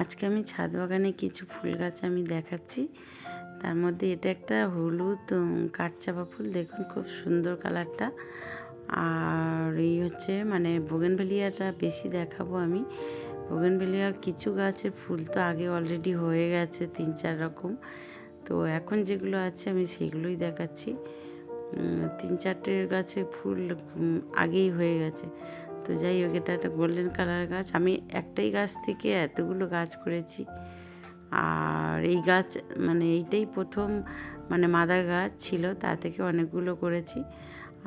আজকে আমি ছাদ বাগানে কিছু ফুল গাছ আমি দেখাচ্ছি। তার মধ্যে এটা একটা হলুদ কাঠচাপা ফুল। দেখুন খুব সুন্দর কালারটা। আর এই হচ্ছে মানে বোগেনভেলিয়াটা বেশি দেখাবো আমি। বোগেনভেলিয়া কিছু গাছের ফুল তো আগে অলরেডি হয়ে গেছে তিন চার রকম। তো এখন যেগুলো আছে আমি সেগুলোই দেখাচ্ছি। তিন চারটে গাছে ফুল আগেই হয়ে গেছে। তো যাই হোক, এটা একটা গোল্ডেন কালার গাছ। আমি একটাই গাছ থেকে এতগুলো গাছ করেছি। আর এই গাছ মানে এইটাই প্রথম মানে মাদার গাছ ছিল, তা থেকে অনেকগুলো করেছি।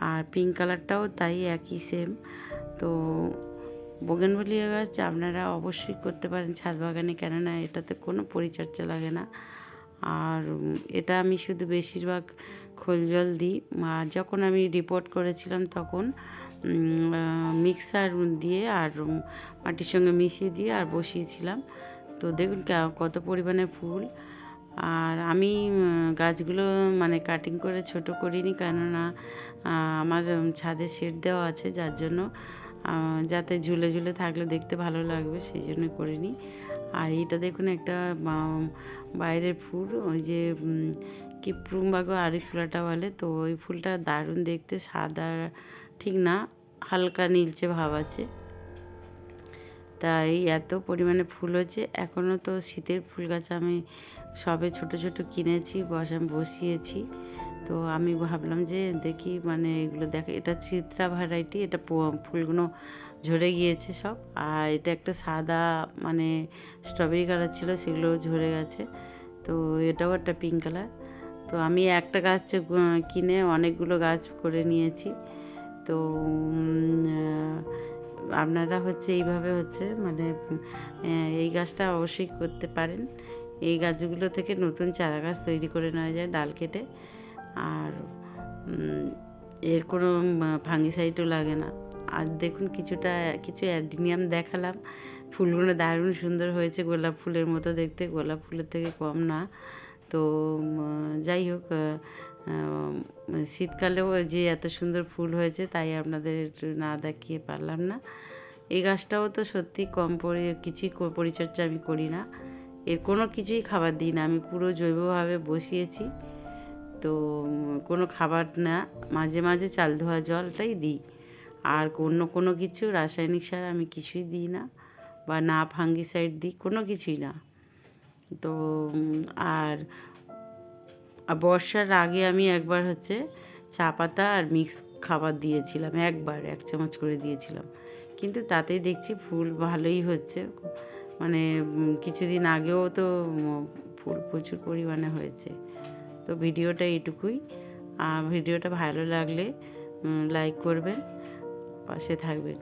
আর পিঙ্ক কালারটাও তাই একই সেম তো বোগেনভেলিয়া গাছ আপনারা অবশ্যই করতে পারেন ছাদ বাগানে, কেননা এটাতে কোনো পরিচর্যা লাগে না। আর এটা আমি শুধু বেশিরভাগ খোল জল দিই। আর যখন আমি রিপোর্ট করেছিলাম তখন মিক্সার দিয়ে আর মাটির সঙ্গে মিশিয়ে দিয়ে আর বসিয়েছিলাম। তো দেখুন কত পরিমাণে ফুল। আর আমি গাছগুলো মানে কাটিং করে ছোট করিনি কেননা আমার ছাদে শেড দেওয়া আছে যার জন্য যাতে ঝুলে ঝুলে থাকলে দেখতে ভালো লাগবে, সেই জন্য করিনি। আর এটা দেখুন একটা বাইরের ফুল, ওই যে কি প্লুমবাগো আরি ফুলাটা বলে, তো ওই ফুলটা দারুণ দেখতে, সাদা, ঠিক না, হালকা নীলচে ভাব আছে। তাই এত পরিমাণে ফুল হচ্ছে এখনও তো শীতের ফুল গাছ আমি সবে ছোট ছোট কিনেছি, বসা বসিয়েছি। তো আমি ভাবলাম যে দেখি মানে এগুলো দেখে, এটা চিত্রা ভ্যারাইটি এটা ফুলগুলো ঝরে গিয়েছে সব। আর এটা একটা সাদা মানে স্ট্রবেরি কালার ছিল সেগুলো ঝরে গেছে। তো এটাও একটা পিঙ্ক কালার তো আমি একটা গাছ কিনে অনেকগুলো গাছ করে নিয়েছি। তো আপনারা হচ্ছে এইভাবে হচ্ছে মানে এই গাছটা অবশ্যই করতে পারেন। এই গাছগুলো থেকে নতুন চারা গাছ তৈরি করে নেওয়া যায় ডাল কেটে। আর এর কোনো ফাঙ্গিসাইডও লাগে না। আর দেখুন কিছুটা, কিছু অ্যাডিনিয়াম দেখালাম। ফুলগুলো দারুণ সুন্দর হয়েছে গোলাপ ফুলের মতো দেখতে। গোলাপ ফুলের থেকে কম না। তো যাই হোক শীতকালেও যে এত সুন্দর ফুল হয়েছে তাই আপনাদের একটু না দেখিয়ে পারলাম না। এই গাছটাও তো সত্যি কম পরি, কিছুই পরিচর্যা আমি করি না। এর কোনো কিছুই খাবার দিই না। আমি পুরো জৈবভাবে বসিয়েছি। তো কোনো খাবার না, মাঝে মাঝে চাল ধোয়া জলটাই দিই। আর অন্য কোনো কিছু, রাসায়নিক সার আমি কিছুই দিই না বা না ফাঙ্গিসাইড দিই, কোনো কিছুই না। তো আর বর্ষার আগে আমি একবার হচ্ছে চা পাতা আর মিক্স খাবার দিয়েছিলাম, একবার এক চামচ করে দিয়েছিলাম। কিন্তু তাতেই দেখছি ফুল ভালোই হচ্ছে। মানে কিছুদিন আগেও তো ফুল প্রচুর পরিমাণে হয়েছে। তো ভিডিওটা এইটুকুই। আর ভিডিওটা ভালো লাগলে লাইক করবেন পাশে থাকবেন।